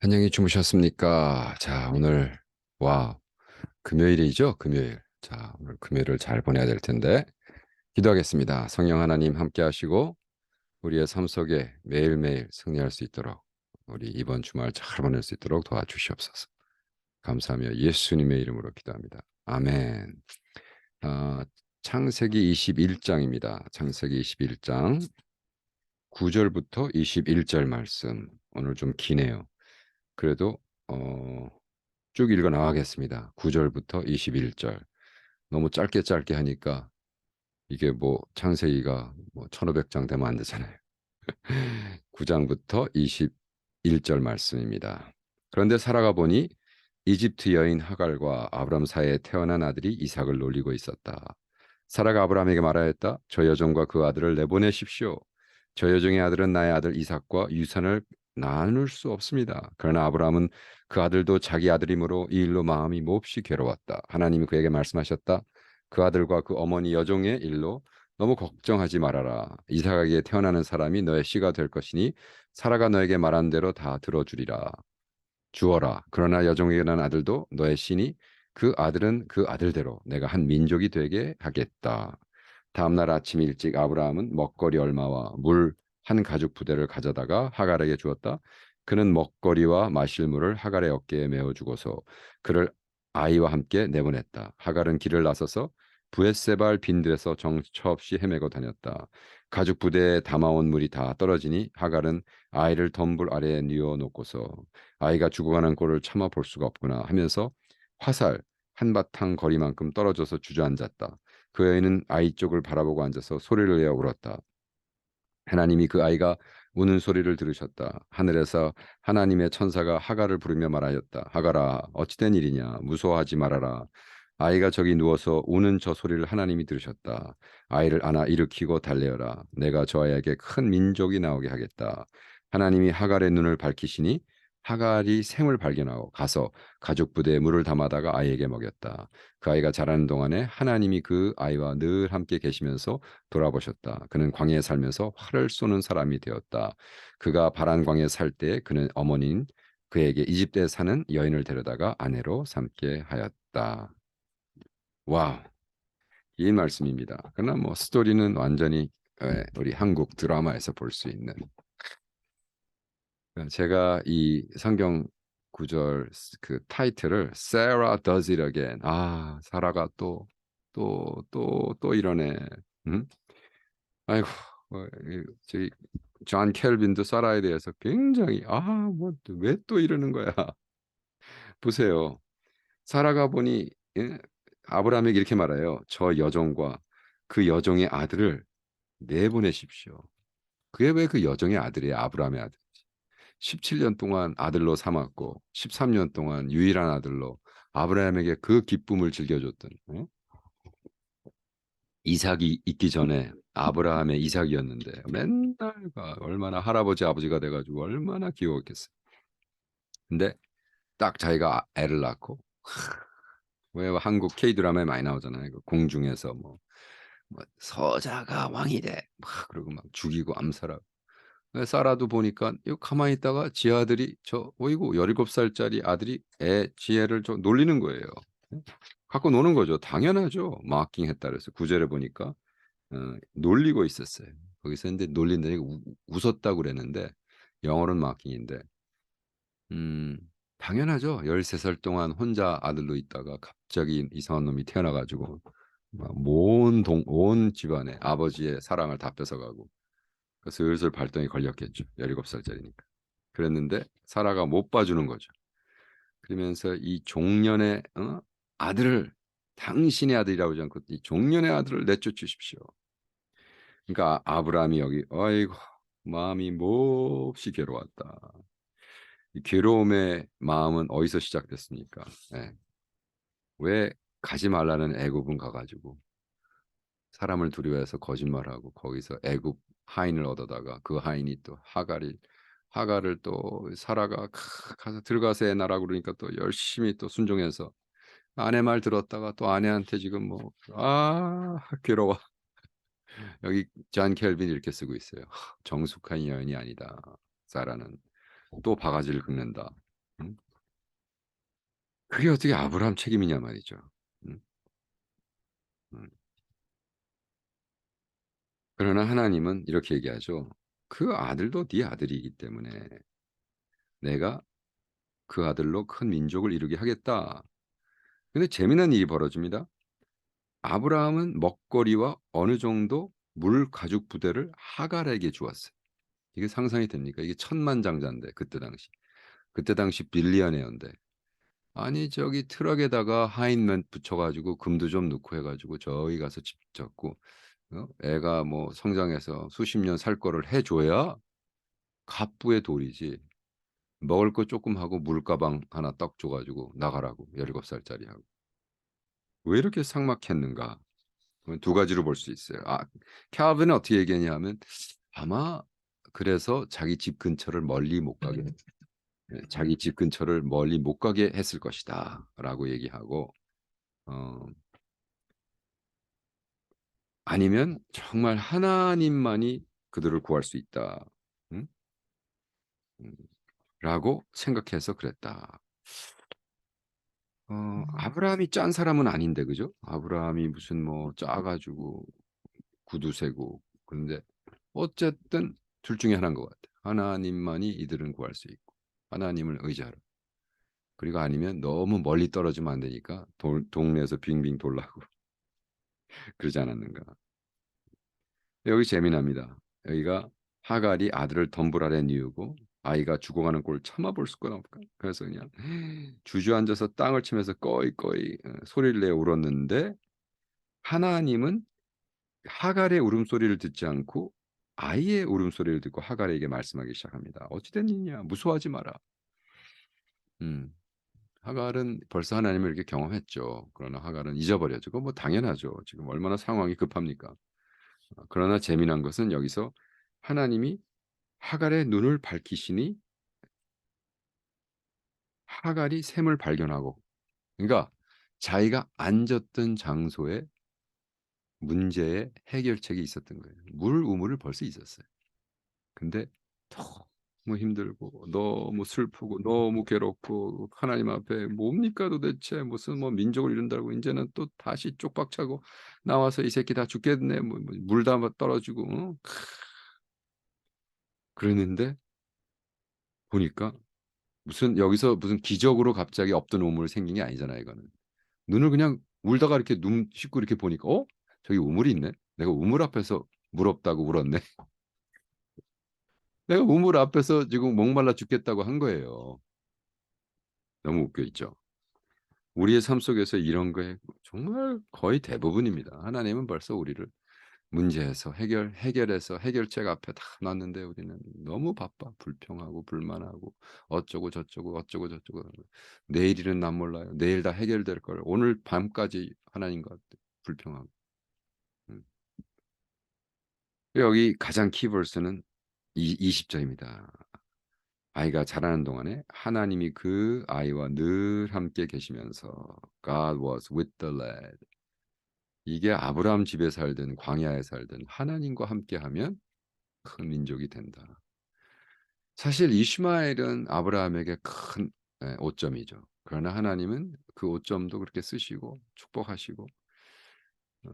안녕히 주무셨습니까? 자, 오늘 와 금요일이죠? 금요일. 자, 오늘 금요일을 잘 보내야 될 텐데 기도하겠습니다. 성령 하나님 함께 하시고 우리의 삶 속에 매일매일 승리할 수 있도록 우리 이번 주말 잘 보낼 수 있도록 도와주시옵소서. 감사하며 예수님의 이름으로 기도합니다. 아멘. 아, 창세기 21장입니다. 창세기 21장 9절부터 21절 말씀. 오늘 좀 기네요. 그래도 어, 쭉 읽어 나가겠습니다. 9절부터 21절. 너무 짧게 짧게 하니까 이게 뭐 창세기가 뭐 1500장 되면 안 되잖아요. 9장부터 21절 말씀입니다. 그런데 살아가 보니 이집트 여인 하갈과 아브람 사이에 태어난 아들이 이삭을 놀리고 있었다. 사라가 아브람에게 말하였다. 저 여종과 그 아들을 내보내십시오. 저 여종의 아들은 나의 아들 이삭과 유산을 나눌 수 없습니다. 그러나 아브라함은 그 아들도 자기 아들이므로 이 일로 마음이 몹시 괴로웠다. 하나님이 그에게 말씀하셨다. 그 아들과 그 어머니 여종의 일로 너무 걱정하지 말아라. 이삭에게 태어나는 사람이 너의 씨가 될 것이니 사라가 너에게 말한 대로 다 들어주리라. 주어라. 그러나 여종에게 난 아들도 너의 씨니 그 아들은 그 아들대로 내가 한 민족이 되게 하겠다. 다음날 아침 일찍 아브라함은 먹거리 얼마와 물 한 가죽 부대를 가져다가 하갈에게 주었다. 그는 먹거리와 마실 물을 하갈의 어깨에 메어 주고서 그를 아이와 함께 내보냈다. 하갈은 길을 나서서 부에세발 빈들에서 정처 없이 헤매고 다녔다. 가죽 부대에 담아온 물이 다 떨어지니 하갈은 아이를 덤불 아래에 뉘어 놓고서 아이가 죽어가는 꼴을 참아 볼 수가 없구나 하면서 화살 한바탕 거리만큼 떨어져서 주저앉았다. 그 여인은 아이 쪽을 바라보고 앉아서 소리를 내어 울었다. 하나님이 그 아이가 우는 소리를 들으셨다. 하늘에서 하나님의 천사가 하갈을 부르며 말하였다. 하갈아, 어찌된 일이냐? 무서워하지 말아라. 아이가 저기 누워서 우는 저 소리를 하나님이 들으셨다. 아이를 안아 일으키고 달래어라. 내가 저 아이에게 큰 민족이 나오게 하겠다. 하나님이 하갈의 눈을 밝히시니 하갈이 샘을 발견하고 가서 가죽 부대에 물을 담아다가 아이에게 먹였다. 그 아이가 자라는 동안에 하나님이 그 아이와 늘 함께 계시면서 돌아보셨다. 그는 광야에 살면서 활을 쏘는 사람이 되었다. 그가 바란 광야에 살 때 그는 어머니인 그에게 이집트에 사는 여인을 데려다가 아내로 삼게 하였다. 와우. 이 말씀입니다. 그러나 뭐 스토리는 완전히 예, 우리 한국 드라마에서 볼 수 있는 어, 제가 이 성경 구절 그 타이틀을 Sarah does it again. 아, 사라가 또 또 또또 이러네. 음? 아이고, 뭐, 이- 저기 존 켈빈도 사라에 대해서 굉장히 아, 뭐 왜 또 이러는 거야? 보세요. 사라가 보니 예? 아브라함에게 이렇게 말해요. 저 여종과 그 여종의 아들을 내보내십시오. 그게 왜 그 여종의 아들이에요? 아브라함의 아들. 17년 동안 아들로 삼았고 13년 동안 유일한 아들로 아브라함에게 그 기쁨을 즐겨줬던 어? 이삭이 있기 전에 아브라함의 이삭이었는데 맨날 가 얼마나 할아버지 아버지가 돼가지고 얼마나 귀여웠겠어요. 근데 딱 자기가 애를 낳고 왜 한국 K 드라마에 많이 나오잖아요. 그 공중에서 뭐, 뭐 서자가 왕이 돼, 막 그러고 막 죽이고 암살하고. 사라도 보니까 이 가만히 있다가 지 아들이 저 어이구 17살짜리 아들이 애 지혜를 좀 놀리는 거예요. 갖고 노는 거죠. 당연하죠. 마킹 했다 그래서 구절에 보니까 어, 놀리고 있었어요. 거기서 근데 놀린다니까 우- 웃었다고 그랬는데 영어로는 마킹인데 음, 당연하죠. 13살 동안 혼자 아들로 있다가 갑자기 이상한 놈이 태어나가지고 온 동, 온 집안에 아버지의 사랑을 다 뺏어가고 그 슬슬 발동이 걸렸겠죠. 17살짜리니까. 그랬는데 사라가 못 봐주는 거죠. 그러면서 이 종년의 어? 아들을 당신의 아들이라고 하지 않고 이 종년의 아들을 내쫓으십시오. 그러니까 아브라함이 여기 아이고 마음이 몹시 괴로웠다. 이 괴로움의 마음은 어디서 시작됐습니까? 예. 왜 가지 말라는 애굽은 가가지고 사람을 두려워해서 거짓말하고 거기서 애굽 하인을 얻어다가 그 하인이 또 하갈이 하갈을 또 사라가 크- 가서 들어가서 애 나라 그러니까 또 열심히 또 순종해서 아내 말 들었다가 또 아내한테 지금 뭐 아 괴로워 여기 잔 켈빈 이렇게 쓰고 있어요 정숙한 여인이 아니다 사라는 또 바가지를 긁는다 음? 그게 어떻게 아브라함 책임이냐 말이죠. 음? 음. 그러나 하나님은 이렇게 얘기하죠. 그 아들도 네 아들이기 때문에 내가 그 아들로 큰 민족을 이루게 하겠다. 근데 재미난 일이 벌어집니다. 아브라함은 먹거리와 어느 정도 물 가죽 부대를 하갈에게 주었어요. 이게 상상이 됩니까? 이게 천만장자인데 그때 당시. 그때 당시 빌리언웨어인데 아니 저기 트럭에다가 하인맨 붙여가지고 금도 좀 넣고 해가지고 저기 가서 집 잡고 어? 애가 뭐 성장해서 수십 년 살 거를 해줘야 갑부의 돌이지. 먹을 거 조금 하고 물가방 하나 딱 줘가지고 나가라고 17살짜리 하고. 왜 이렇게 삭막했는가? 두 가지로 볼 수 있어요. 아 캬브는 어떻게 얘기하냐면 아마 그래서 자기 집 근처를 멀리 못 가게 예, 자기 집 근처를 멀리 못 가게 했을 것이다 라고 얘기하고 어, 아니면 정말 하나님만이 그들을 구할 수 있다 음? 음, 라고 생각해서 그랬다 어, 아브라함이 짠 사람은 아닌데 그죠? 아브라함이 무슨 뭐 짜가지고 구두 세고 그런데 어쨌든 둘 중에 하나인 것 같아. 하나님만이 이들은 구할 수 있고 하나님을 의지하라. 그리고 아니면 너무 멀리 떨어지면 안 되니까 도, 동네에서 빙빙 돌라고 그러지 않았는가. 여기 재미납니다. 여기가 하갈이 아들을 덤불 아래 이유고 아이가 죽어가는 꼴 참아볼 수가 없까. 그래서 그냥 주저앉아서 땅을 치면서 꺼이꺼이 어, 소리를 내 울었는데 하나님은 하갈의 울음소리를 듣지 않고 아이의 울음소리를 듣고 하갈에게 말씀하기 시작합니다. 어찌된 일이냐 무서워하지 마라. 음, 하갈은 벌써 하나님을 이렇게 경험했죠. 그러나 하갈은 잊어버려죠. 그거 뭐 당연하죠. 지금 얼마나 상황이 급합니까? 어, 그러나 재미난 것은 여기서 하나님이 하갈의 눈을 밝히시니 하갈이 샘을 발견하고 그러니까 자기가 앉았던 장소에 문제의 해결책이 있었던 거예요. 물 우물을 벌써 있었어요. 근데 너무 힘들고 너무 슬프고 너무 괴롭고 하나님 앞에 뭡니까 도대체 무슨 뭐 민족을 이룬다고 이제는 또 다시 쪽박 차고 나와서 이 새끼 다 죽겠네. 뭐, 뭐 물다 떨어지고 어? 그랬는데 보니까 무슨 여기서 무슨 기적으로 갑자기 없던 우물이 생긴 게 아니잖아요 이거는. 눈을 그냥 울다가 이렇게 눈 씻고 이렇게 보니까 어? 저기 우물이 있네? 내가 우물 앞에서 물 없다고 울었네 내가 우물 앞에서 지금 목말라 죽겠다고 한 거예요. 너무 웃겨 있죠? 우리의 삶 속에서 이런 거에 정말 거의 대부분입니다. 하나님은 벌써 우리를 문제에서 해결 해결해서 해결책 앞에 다 놨는데 우리는 너무 바빠. 불평하고 불만하고 어쩌고 저쩌고 어쩌고 저쩌고. 내일 일은 난 몰라요. 내일 다 해결될 걸. 오늘 밤까지 하나님과 불평하고. 음. 여기 가장 키버스는 20절입니다 아이가 자라는 동안에 하나님이 그 아이와 늘 함께 계시면서 God was with the lad 이게 아브라함 집에 살든 광야에 살든 하나님과 함께하면 큰 민족이 된다. 사실 이슈마엘은 아브라함에게 큰 예, 오점이죠. 그러나 하나님은 그 오점도 그렇게 쓰시고 축복하시고 어,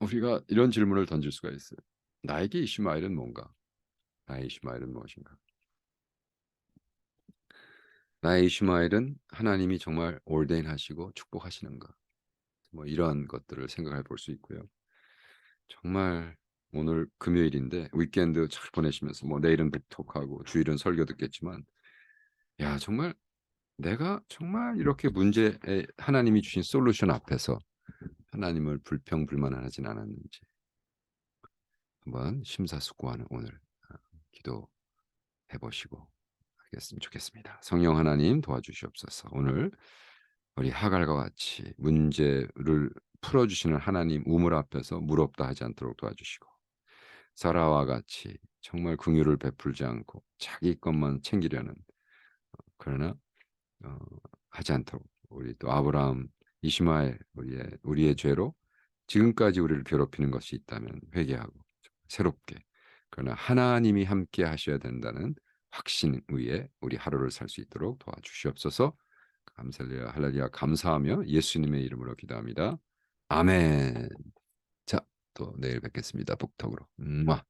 우리가 이런 질문을 던질 수가 있어요. 나에게 이슈마엘은 뭔가? 나의 이슈마엘은 무엇인가? 나의 이슈마엘은 하나님이 정말 올데인하시고 축복하시는가? 뭐 이러한 것들을 생각해 볼 수 있고요. 정말 오늘 금요일인데 위켄드 잘 보내시면서 뭐 내일은 톡하고 주일은 설교 듣겠지만 야 정말 내가 정말 이렇게 문제에 하나님이 주신 솔루션 앞에서 하나님을 불평불만하진 않았는지 한번 심사숙고하는 오늘 아, 기도해 보시고 하겠으면 좋겠습니다. 성령 하나님 도와주시옵소서. 오늘 우리 하갈과 같이 문제를 풀어주시는 하나님 우물 앞에서 무럽다 하지 않도록 도와주시고 사라와 같이 정말 긍휼을 베풀지 않고 자기 것만 챙기려는 어, 그러나 어, 하지 않도록 우리 또 아브라함 이스마엘 우리의 우리의 죄로 지금까지 우리를 괴롭히는 것이 있다면 회개하고 새롭게 그러나 하나님이 함께 하셔야 된다는 확신 위에 우리 하루를 살 수 있도록 도와주시옵소서. 감사할렐루야 할렐루야 감사하며 예수님의 이름으로 기도합니다. 아멘. 자, 또 내일 뵙겠습니다. 북톡으로. 음